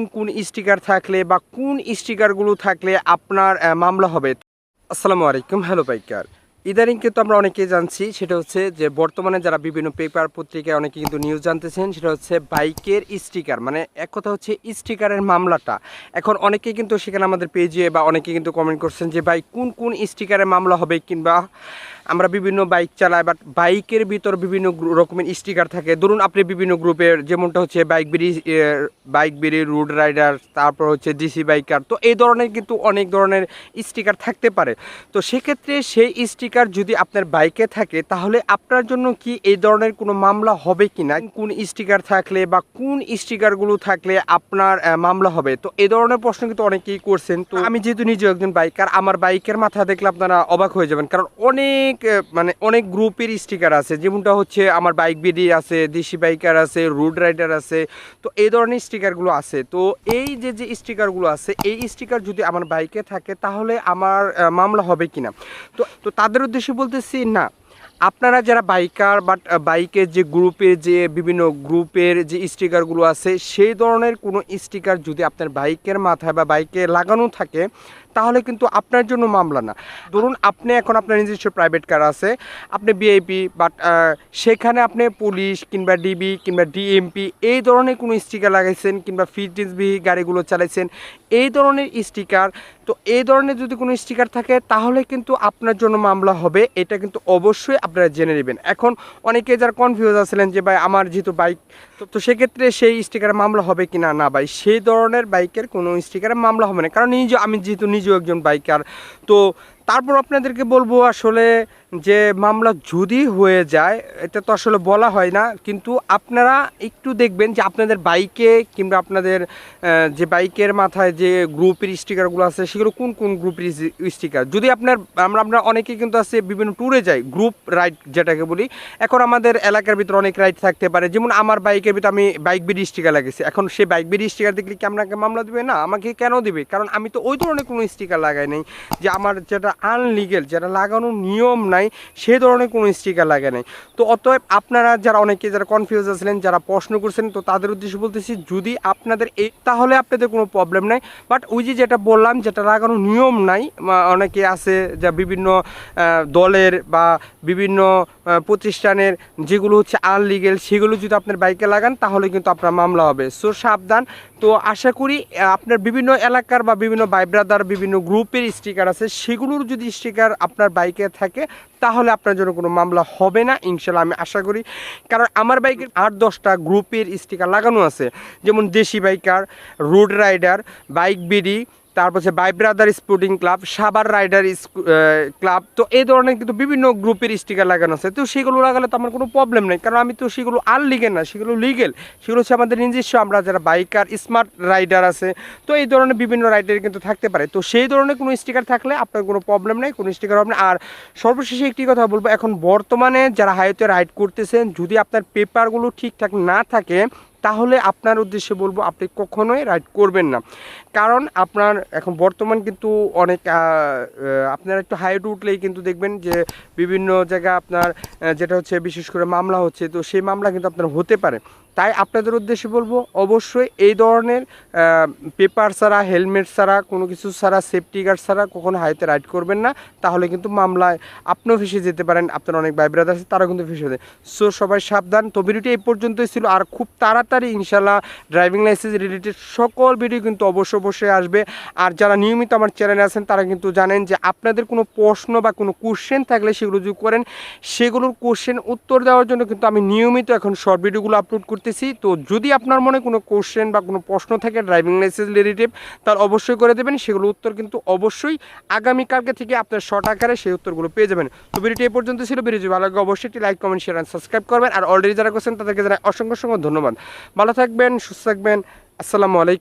কোন কোন স্টিকার থাকলে বা কোন স্টিকারগুলো থাকলে আপনার মামলা হবে। আসসালামু আলাইকুম, হ্যালো বাইকার। ইদানিং কিন্তু আমরা অনেকেই জানছি, সেটা হচ্ছে যে বর্তমানে যারা বিভিন্ন পেপার পত্রিকায় অনেকে কিন্তু নিউজ জানতেছেন, সেটা হচ্ছে বাইকের স্টিকার। মানে এক কথা হচ্ছে স্টিকারের মামলাটা। এখন অনেকেই কিন্তু সেখানে আমাদের পেজে বা অনেকে কিন্তু কমেন্ট করছেন যে, ভাই, কোন কোন স্টিকারের মামলা হবে কিংবা আমরা বিভিন্ন বাইক চালাই বাট বাইকের ভিতর বিভিন্ন রকমের স্টিকার থাকে। ধরুন আপনি বিভিন্ন গ্রুপের যেমনটা হচ্ছে বাইক বিড়ি বাইক বিড়ি রুড রাইডার তারপর হচ্ছে ডিসি বাইকার তো এই ধরনের কিন্তু অনেক ধরনের স্টিকার থাকতে পারে। তো সেক্ষেত্রে সেই স্টিকার যদি আপনার বাইকে থাকে, তাহলে আপনার জন্য কি এই ধরনের কোনো মামলা হবে কি না কোন স্টিকার থাকলে বা কোন স্টিকারগুলো থাকলে আপনার মামলা হবে? তো এই ধরনের প্রশ্ন কিন্তু অনেকেই করছেন। তো আমি যেহেতু নিজে একজন বাইকার আমার বাইকের মাথা দেখলে আপনারা অবাক হয়ে যাবেন, কারণ অনেক আহ, মানে অনেক গ্রুপের স্টিকার আছে। যেমনটা হচ্ছে আমার বাইক বিডি আছে দেশি বাইকার আছে রুড রাইডার আছে তো এই ধরনের স্টিকারগুলো আছে। তো এই যে যে স্টিকারগুলো আছে এই স্টিকার যদি আমার বাইকে থাকে তাহলে আমার মামলা হবে কিনা? তো তো তাদের উদ্দেশ্যে বলতেছি না। আপনারা যারা বাইকার বাট বাইকের যে গ্রুপের যে বিভিন্ন গ্রুপের যে স্টিকারগুলো আছে সেই ধরনের কোনো স্টিকার যদি আপনার বাইকের মাথায় বা বাইকে লাগানো থাকে তাহলে কিন্তু আপনার জন্য মামলা না। ধরুন আপনি এখন আপনার নিজস্ব প্রাইভেট কার আছে, আপনি বিআইপি বাট সেখানে আপনি পুলিশ কিংবা ডিবি কিংবা ডিএমপি এই ধরনের কোনো স্টিকার লাগাইছেন কিংবা ফিটনেসবিহী গাড়িগুলো চালাইছেন, এই ধরনের স্টিকার তো এই ধরনের যদি কোনো স্টিকার থাকে, তাহলে কিন্তু আপনার জন্য মামলা হবে, এটা কিন্তু অবশ্যই আপনারা জেনে নেবেন। এখন অনেকে যারা কনফিউজ আছিলেন যে, ভাই, আমার যেহেতু বাইক তো সেক্ষেত্রে সেই স্টিকারে মামলা হবে কি না না ভাই, সেই ধরনের বাইকের কোনো স্টিকারে মামলা হবে না। কারণ নিজে আমি যেহেতু নিজেও একজন বাইকার তো তারপর আপনাদেরকে বলব আসলে যে মামলা যদি হয়ে যায়, এটা তো আসলে বলা হয় না, কিন্তু আপনারা একটু দেখবেন যে আপনাদের বাইকে কিংবা আপনাদের যে বাইকের মাথায় যে গ্রুপের স্টিকারগুলো আছে, সেগুলো কোন কোন গ্রুপের স্টিকার যদি আপনার, আমরা আমরা অনেকে কিন্তু আছে বিভিন্ন ট্যুরে যাই গ্রুপ রাইড যেটাকে বলি, এখন আমাদের এলাকার ভিতরে অনেক রাইড থাকতে পারে, যেমন আমার বাইকের ভিতরে আমি বাইক বিডি স্টিকার লাগিয়েছি এখন সেই বাইক বিডি স্টিকার দেখলে কি আপনাকে মামলা দিবে? না, আমাকে কেন দেবে? কারণ আমি তো ওই ধরনের কোনো স্টিকার লাগাই নাই, যে আমার যেটা আনলিগেল যারা লাগানোর নিয়ম নাই সেই ধরনের কোনো স্টিকার লাগে নাই। তো অতএব আপনারা যারা অনেকে যারা কনফিউজ আছিলেন, যারা প্রশ্ন করছেন, তো তাদের উদ্দেশ্যে বলতেছি, যদি আপনাদের এই তাহলে আপনাদের কোনো প্রবলেম নাই। বাট ওই যে যেটা বললাম, যেটা লাগানোর নিয়ম নাই অনেকে আছে যা বিভিন্ন দলের বা বিভিন্ন প্রতিষ্ঠানের যেগুলো হচ্ছে আনলিগেল সেগুলো যদি আপনার বাইকে লাগান, তাহলে কিন্তু আপনার মামলা হবে। সো সাবধান। তো আশা করি আপনার বিভিন্ন এলাকার বা বিভিন্ন ভাই ব্রাদার বিভিন্ন গ্রুপের স্টিকার আছে সেগুলোর যদি স্টিকার আপনার বাইকে থাকে, তাহলে আপনার জন্য কোনো মামলা হবে না ইনশাল্লাহ আমি আশা করি। কারণ আমার বাইকের আট দশটা গ্রুপের স্টিকার লাগানো আছে। যেমন দেশি biker road rider bike BD তারপর হচ্ছে by brother sporting club saber rider club তো এই ধরনের কিন্তু বিভিন্ন গ্রুপের স্টিকার লাগানো আছে। তো সেগুলো লাগালে তো আমার কোনো প্রবলেম নেই, কারণ আমি তো সেগুলো আর লিগেল না, সেগুলো লিগেল সেগুলো হচ্ছে আমাদের নিজস্ব, আমরা যারা বাইকার স্মার্ট রাইডার আছে, তো এই ধরনের বিভিন্ন রাইডার কিন্তু থাকতে পারে। তো সেই ধরনের কোনো স্টিকার থাকলে আপনার কোনো প্রবলেম নেই, কোনো স্টিকার হবে না। আর সর্বশেষে একটি কথা বলব, এখন বর্তমানে যারা হাইওয়েতে রাইড করতেছেন, যদি আপনার পেপারগুলো ঠিকঠাক না থাকে তাহলে আপনার উদ্দেশ্যে বলব, আপনি কখনোই রাইড করবেন না। কারণ আপনার এখন বর্তমান কিন্তু অনেক আপনার একটু হাইট উঠলেই কিন্তু দেখবেন যে বিভিন্ন জায়গা আপনার যেটা হচ্ছে বিশেষ করে মামলা হচ্ছে, তো সেই মামলা কিন্তু আপনার হতে পারে। তাই আপনাদের উদ্দেশ্যে বলব, অবশ্যই এই ধরনের পেপার ছাড়া, হেলমেট ছাড়া, কোনো কিছু ছাড়া সেফটি গার্ড ছাড়া কখনো হাইতে রাইড করবেন না। তাহলে কিন্তু মামলায় আপনিও ফেসে যেতে পারেন, আপনার অনেক ভাই আছে, তারাও কিন্তু ফেসে যায় সো সবাই সাবধান। তো ভিডিওটি এই পর্যন্তই ছিল। আর খুব তাড়াতাড়ি ইনশাল্লাহ ড্রাইভিং লাইসেন্স রিলেটেড সকল ভিডিও কিন্তু অবশ্য অবশ্যই আসবে। আর যারা নিয়মিত আমার চ্যানেলে আছেন, তারা কিন্তু জানেন যে আপনাদের কোনো প্রশ্ন বা কোনো কোশ্চেন থাকলে সেগুলো যদি করেন, সেগুলোর কোশ্চেন উত্তর দেওয়ার জন্য কিন্তু আমি নিয়মিত এখন শর্ট ভিডিওগুলো আপলোড করতেছি। তো যদি আপনার মনে কোনো কোশ্চেন বা কোনো প্রশ্ন থাকে ড্রাইভিং লাইসেন্স রিলেটিভ তার অবশ্যই করে দেবেন। সেগুলো উত্তর কিন্তু অবশ্যই আগামীকালকে থেকে আপনার শর্ট আকারে সেই উত্তরগুলো পেয়ে যাবেন। তো ভিডিওটি এ পর্যন্ত ছিল। ভিডিও ভালো লাগে অবশ্যই একটি like comment share and subscribe করবেন। আর অলরেডি যারা করছেন, তাদেরকে জানাই অসংখ্য অসংখ্য ধন্যবাদ। ভালো থাকবেন, সুস্থ থাকবেন। আসসালামু আলাইকুম।